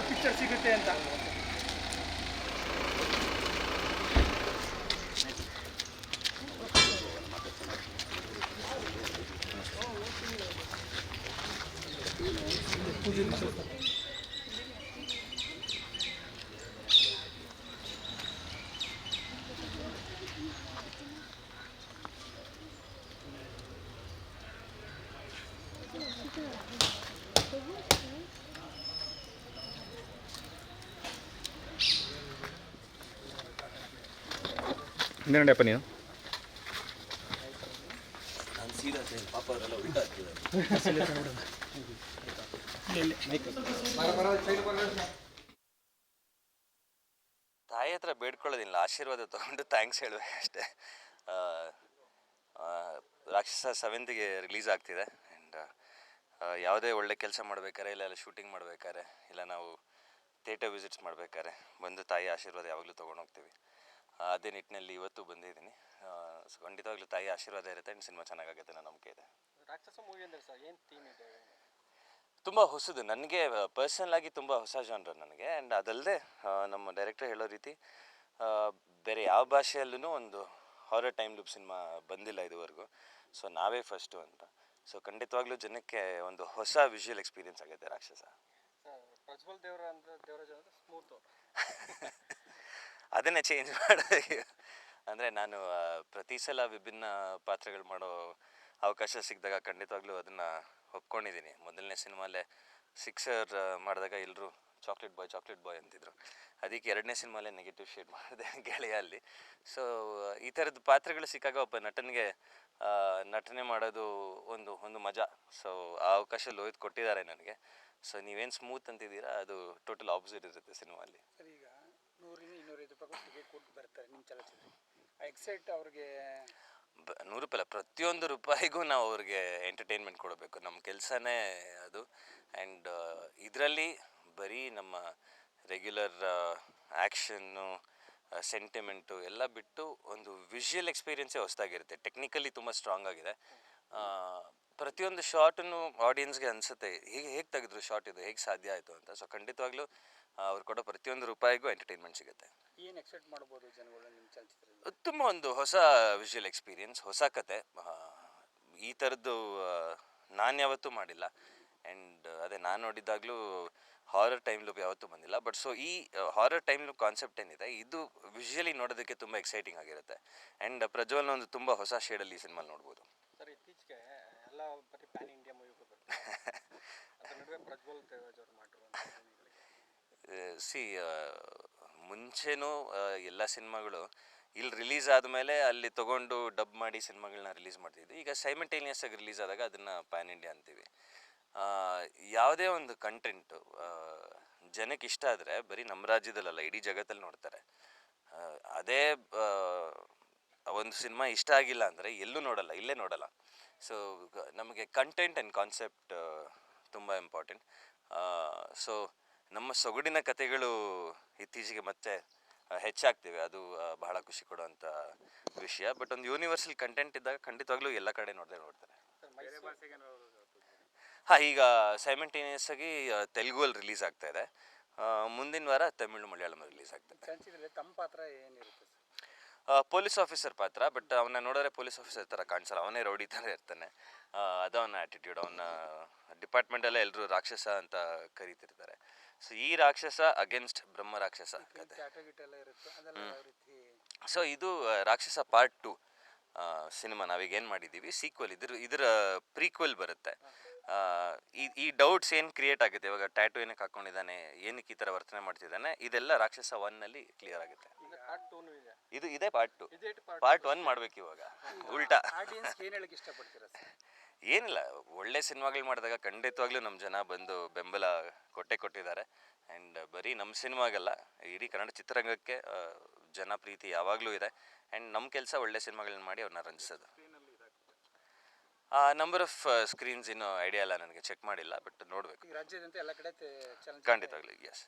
Picture ಸಿಗುತ್ತೆ ಅಂತ ಇನ್ನೇನಪ್ಪ ನೀನು ನಾನು ಸೀದಾ ಸೇರಿ ಪಾಪ ಅವರೆಲ್ಲ ನೀನು? ತಾಯಿ ಹತ್ರ ಬೇಡ್ಕೊಳ್ಳೋದಿಲ್ಲ, ಆಶೀರ್ವಾದ ತಗೊಂಡು ಥ್ಯಾಂಕ್ಸ್ ಹೇಳುವೆ ಅಷ್ಟೇ. ರಾಕ್ಷಸ ಸೆವೆಂತಿಗೆ ರಿಲೀಸ್ ಆಗ್ತಿದೆ. ಆ್ಯಂಡ್ ಯಾವುದೇ ಒಳ್ಳೆ ಕೆಲಸ ಮಾಡ್ಬೇಕಾರೆ, ಇಲ್ಲ ಎಲ್ಲ ಶೂಟಿಂಗ್ ಮಾಡ್ಬೇಕಾದ್ರೆ ಇಲ್ಲ ನಾವು ಥಿಯೇಟರ್ ವಿಸಿಟ್ಸ್ ಮಾಡ್ಬೇಕಾದ್ರೆ ಬಂದು ತಾಯಿ ಆಶೀರ್ವಾದ ಯಾವಾಗಲೂ ತೊಗೊಂಡು ಹೋಗ್ತೀವಿ. ಅದೇ ನಿಟ್ಟಿನಲ್ಲಿ ಇವತ್ತು ಬಂದಿದ್ದೀನಿ. ಸೊ ಖಂಡಿತವಾಗ್ಲೂ ತಾಯಿ ಆಶೀರ್ವಾದ ಇರುತ್ತೆ ಆ್ಯಂಡ್ ಸಿನಿಮಾ ಚೆನ್ನಾಗಾಗುತ್ತೆ ಅನ್ನೋ ನಂಬಿಕೆ ಇದೆ. ರಾಕ್ಷಸ ಮೂವಿ ಅಂದ್ರೆ ಸರ್ ಏನು ಥೀಮ್ ಇದೆ? ತುಂಬ ಹೊಸದು. ನನಗೆ ಪರ್ಸನಲ್ ಆಗಿ ತುಂಬ ಹೊಸ ಜಾನ್ರ ನನಗೆ. ಆ್ಯಂಡ್ ಅದಲ್ಲದೆ ನಮ್ಮ ಡೈರೆಕ್ಟರ್ ಹೇಳೋ ರೀತಿ ಬೇರೆ ಯಾವ ಭಾಷೆಯಲ್ಲೂ ಒಂದು ಹಾರರ್ ಟೈಮ್ ಲೂಪ್ ಸಿನಿಮಾ ಬಂದಿಲ್ಲ ಇದುವರೆಗೂ. ಸೊ ನಾವೇ ಫಸ್ಟು ಅಂತ. ಸೊ ಖಂಡಿತವಾಗ್ಲೂ ಜನಕ್ಕೆ ಒಂದು ಹೊಸ ವಿಜುವಲ್ ಎಕ್ಸ್ಪೀರಿಯನ್ಸ್ ಆಗುತ್ತೆ ರಾಕ್ಷಸ. ಪ್ರಜ್ವಲ್ ದೇವರ ಅಂದ್ರೆ ದೇವರಾಜ ಸ್ಮೂತು ಅದನ್ನೇ ಚೇಂಜ್ ಮಾಡಿ ಅಂದರೆ ನಾನು ಪ್ರತಿ ಸಲ ವಿಭಿನ್ನ ಪಾತ್ರಗಳು ಮಾಡೋ ಅವಕಾಶ ಸಿಕ್ಕಿದಾಗ ಖಂಡಿತವಾಗ್ಲೂ ಅದನ್ನು ಒಪ್ಕೊಂಡಿದ್ದೀನಿ. ಮೊದಲನೇ ಸಿನಿಮಾಲೇ ಸಿಕ್ಸರ್ ಮಾಡಿದಾಗ ಎಲ್ಲರೂ ಚಾಕ್ಲೇಟ್ ಬಾಯ್ ಚಾಕ್ಲೇಟ್ ಬಾಯ್ ಅಂತಿದ್ರು. ಅದಕ್ಕೆ ಎರಡನೇ ಸಿನಿಮಾಲೇ ನೆಗೆಟಿವ್ ಶೇಡ್ ಮಾಡಿದೆ ಗೆಳೆಯ ಅಲ್ಲಿ ಸೊ ಈ ಥರದ ಪಾತ್ರಗಳು ಸಿಕ್ಕಾಗ ಒಬ್ಬ ನಟನಿಗೆ ನಟನೆ ಮಾಡೋದು ಒಂದು ಒಂದು ಮಜಾ. ಸೊ ಆ ಅವಕಾಶ ಲೋಹಿತ್ ಕೊಟ್ಟಿದ್ದಾರೆ ನನಗೆ. ಸೊ ನೀವೇನು ಸ್ಮೂತ್ ಅಂತಿದ್ದೀರಾ, ಅದು ಟೋಟಲ್ ಆಪೋಸಿಟ್ ಇರುತ್ತೆ ಸರ್ ರೂಪಾಯಿ ಕೊಟ್ಟು ಬರ್ತಾರೆ ನಿಮ್ಮ ಎಕ್ಸೈಟ್ ಅವ್ರಿಗೆ ನೂರು ರೂಪಾಯಿ ಪ್ರತಿಯೊಂದು ರೂಪಾಯಿಗೂ ನಾವು ಅವ್ರಿಗೆ ಎಂಟರ್ಟೈನ್ಮೆಂಟ್ ಕೊಡಬೇಕು. ನಮ್ಮ ಕೆಲಸನೇ ಅದು. ಆ್ಯಂಡ್ ಇದರಲ್ಲಿ ಬರೀ ನಮ್ಮ ರೆಗ್ಯುಲರ್ ಆ್ಯಕ್ಷನ್ನು ಸೆಂಟಿಮೆಂಟು ಎಲ್ಲ ಬಿಟ್ಟು ಒಂದು ವಿಷುವಲ್ ಎಕ್ಸ್ಪೀರಿಯೆನ್ಸೇ ಹೊಸದಾಗಿರುತ್ತೆ. ಟೆಕ್ನಿಕಲಿ ತುಂಬ ಸ್ಟ್ರಾಂಗ್ ಆಗಿದೆ. ಪ್ರತಿಯೊಂದು ಶಾರ್ಟನ್ನು ಆಡಿಯನ್ಸ್ಗೆ ಅನಿಸುತ್ತೆ. ಹೇಗೆ ಹೇಗೆ ತೆಗೆದ್ರು ಶಾರ್ಟ್ ಇದು? ಹೇಗೆ ಸಾಧ್ಯ ಆಯಿತು ಅಂತ? ಸೊ ಖಂಡಿತವಾಗ್ಲೂ ಅವ್ರು ಕೊಡೋ ಪ್ರತಿಯೊಂದು ರೂಪಾಯಿಗೂ ಎಂಟರ್ಟೈನ್ಮೆಂಟ್ ಸಿಗುತ್ತೆ. ಏನು ಎಕ್ಸ್ಪೆಕ್ಟ್ ಮಾಡ್ಬೋದು ಜನಗಳು ನಿಮ್ಮ ಚಲನಚಿತ್ರದಲ್ಲಿ? ತುಂಬ ಒಂದು ಹೊಸ ವಿಷುವಲ್ ಎಕ್ಸ್ಪೀರಿಯನ್ಸ್ ಹೊಸ ಕತೆ. ಆ, ಈ ಥರದ್ದು ನಾನು ಯಾವತ್ತೂ ಮಾಡಿಲ್ಲ. ಆ್ಯಂಡ್ ಅದೇ ನಾನು ನೋಡಿದ್ದಾಗಲೂ ಹಾರರ್ ಟೈಮ್ ಲೂಪ್ ಯಾವತ್ತೂ ಬಂದಿಲ್ಲ. ಬಟ್ ಸೊ ಈ ಹಾರರ್ ಟೈಮ್ ಲೂಪ್ ಕಾನ್ಸೆಪ್ಟ್ ಏನಿದೆ ಇದು ವಿಜುವಲಿ ನೋಡೋದಕ್ಕೆ ತುಂಬ ಎಕ್ಸೈಟಿಂಗ್ ಆಗಿರುತ್ತೆ. ಆ್ಯಂಡ್ ಪ್ರಜ್ವಲ್ನ ಒಂದು ತುಂಬ ಹೊಸ ಶೇಡಲ್ಲಿ ಈ ಸಿನಿಮಾ ನೋಡ್ಬೋದು. ಸರ್ ಇತ್ತೀಚೆಗೆ ಎಲ್ಲ ಬರೀ ಪ್ಯಾನ್ ಇಂಡಿಯಾ ಮೂವಿಗಳು ಬರ್ತದೆ ಅದ್ರ ನಡುವೆ ಪ್ರಜ್ವಲ್ ದೇವರಾಜ್ ಅವ್ರು ಮಾಡಿರುವಂಥ ಮೂವಿಗಳಿಗೆ ಸಿ ಮುಂಚೆನೂ ಎಲ್ಲ ಸಿನಿಮಾಗಳು ಇಲ್ಲಿ ರಿಲೀಸ್ ಆದಮೇಲೆ ಅಲ್ಲಿ ತೊಗೊಂಡು ಡಬ್ ಮಾಡಿ ಸಿನಿಮಾಗಳನ್ನ ರಿಲೀಸ್ ಮಾಡ್ತಿದ್ವಿ. ಈಗ ಸೈಮಲ್ಟೇನಿಯಸ್ ಆಗಿ ರಿಲೀಸ್ ಆದಾಗ ಅದನ್ನು ಪ್ಯಾನ್ ಇಂಡಿಯಾ ಅಂತೀವಿ. ಯಾವುದೇ ಒಂದು ಕಂಟೆಂಟು ಜನಕ್ಕೆ ಇಷ್ಟ ಆದರೆ ಬರೀ ನಮ್ಮ ರಾಜ್ಯದಲ್ಲಲ್ಲ, ಇಡೀ ಜಗತ್ತಲ್ಲಿ ನೋಡ್ತಾರೆ. ಅದೇ ಒಂದು ಸಿನಿಮಾ ಇಷ್ಟ ಆಗಿಲ್ಲ ಅಂದರೆ ಎಲ್ಲೂ ನೋಡಲ್ಲ, ಇಲ್ಲೇ ನೋಡಲ್ಲ. ಸೊ ನಮಗೆ ಕಂಟೆಂಟ್ ಆ್ಯಂಡ್ ಕಾನ್ಸೆಪ್ಟ್ ತುಂಬ ಇಂಪಾರ್ಟೆಂಟ್ ಸೊ ನಮ್ಮ ಸೊಗಡಿನ ಕಥೆಗಳು ಇತ್ತೀಚೆಗೆ ಮತ್ತೆ ಹೆಚ್ಚಾಗ್ತಿವೆ. ಅದು ಬಹಳ ಖುಷಿ ಕೊಡುವಂಥ ವಿಷಯ. ಬಟ್ ಒಂದು ಯೂನಿವರ್ಸಲ್ ಕಂಟೆಂಟ್ ಇದ್ದಾಗ ಖಂಡಿತವಾಗ್ಲೂ ಎಲ್ಲ ಕಡೆ ನೋಡದೆ ನೋಡ್ತಾರೆ. ಹಾ ಈಗ ಸೈಮೆಂಟೇನಿಯಸ್ ಆಗಿ ತೆಲುಗು ಅಲ್ಲಿ ರಿಲೀಸ್ ಆಗ್ತಾ ಇದೆ. ಮುಂದಿನ ವಾರ ತಮಿಳು ಮಲಯಾಳಂ ರಿಲೀಸ್ ಆಗ್ತಾ ಇದೆ ತಮ್ಮ ಪಾತ್ರ ಏನಿರುತ್ತೆ ಸರ್? ಪೊಲೀಸ್ ಆಫೀಸರ್ ಪಾತ್ರ ಬಟ್ ಅವನ್ನ ನೋಡಿದ್ರೆ ಪೊಲೀಸ್ ಆಫೀಸರ್ ಥರ ಕಾಣಿಸಲ್ಲ. ಅವನೇ ರೌಡಿ ಥರ ಇರ್ತಾನೆ. ಅದ ಅದು ಅವನ ಆ್ಯಟಿಟ್ಯೂಡ್ ಅವನ ಡಿಪಾರ್ಟ್ಮೆಂಟಲ್ಲೇ ಎಲ್ಲರೂ ರಾಕ್ಷಸ ಅಂತ ಕರಿತಿರ್ತಾರೆ. ಸೊ ಈ ರಾಕ್ಷಸ ಅಗೇನ್ಸ್ಟ್ ಬ್ರಹ್ಮ ರಾಕ್ಷಸ ಕತೆ. ಸೊ ಇದು ರಾಕ್ಷಸ ಪಾರ್ಟ್ ಟು ಸಿನಿಮಾ ನಾವೀಗ ಏನು ಮಾಡಿದ್ದೀವಿ ಸೀಕ್ವಲ್ ಇದ್ರ ಇದರ ಪ್ರೀಕ್ವಲ್ ಬರುತ್ತೆ. ಈ ಈ ಡೌಟ್ಸ್ ಏನು ಕ್ರಿಯೇಟ್ ಆಗುತ್ತೆ? ಇವಾಗ ಟ್ಯಾಟು ಏನಕ್ಕೆ ಹಾಕೊಂಡಿದ್ದಾನೆ? ಏನಕ್ಕೆ ಈ ಥರ ವರ್ತನೆ ಮಾಡ್ತಿದ್ದಾನೆ? ಇದೆಲ್ಲ ರಾಕ್ಷಸ ಒನ್ನಲ್ಲಿ ಕ್ಲಿಯರ್ ಆಗುತ್ತೆ. ಇದೆ. ಇದು ಪಾರ್ಟ್ ಟು ಪಾರ್ಟ್ ಒನ್ ಮಾಡ್ಬೇಕು ಇವಾಗ. ಉಲ್ಟಾ. ಏನಿಲ್ಲ ಒಳ್ಳೆ ಸಿನಿಮಾಗಳು ಮಾಡಿದಾಗ ಖಂಡಿತವಾಗ್ಲೂ ನಮ್ಮ ಜನ ಬಂದು ಬೆಂಬಲ ಕೊಟ್ಟೆ ಕೊಟ್ಟಿದ್ದಾರೆ. ಆ್ಯಂಡ್ ಬರೀ ನಮ್ಮ ಸಿನಿಮಾಗಲ್ಲ ಇಡೀ ಕನ್ನಡ ಚಿತ್ರರಂಗಕ್ಕೆ ಜನಪ್ರೀತಿ ಜನ ಪ್ರೀತಿ ಯಾವಾಗಲೂ ಇದೆ. ಆ್ಯಂಡ್ ನಮ್ಮ ಕೆಲಸ ಒಳ್ಳೆ ಸಿನಿಮಾಗಳನ್ನ ಮಾಡಿ ಅವ್ರನ್ನ ರಂಜಿಸೋದು. ನಂಬರ್ ಆಫ್ ಸ್ಕ್ರೀನ್ಸ್ ಇನ್ನೂ ಐಡಿಯಾ ಇಲ್ಲ ನನಗೆ ಚೆಕ್ ಮಾಡಿಲ್ಲ ಬಟ್ ನೋಡಬೇಕು. ಎಲ್ಲ ಕಡೆ ಖಂಡಿತವಾಗ್ಲೂ ಎಸ್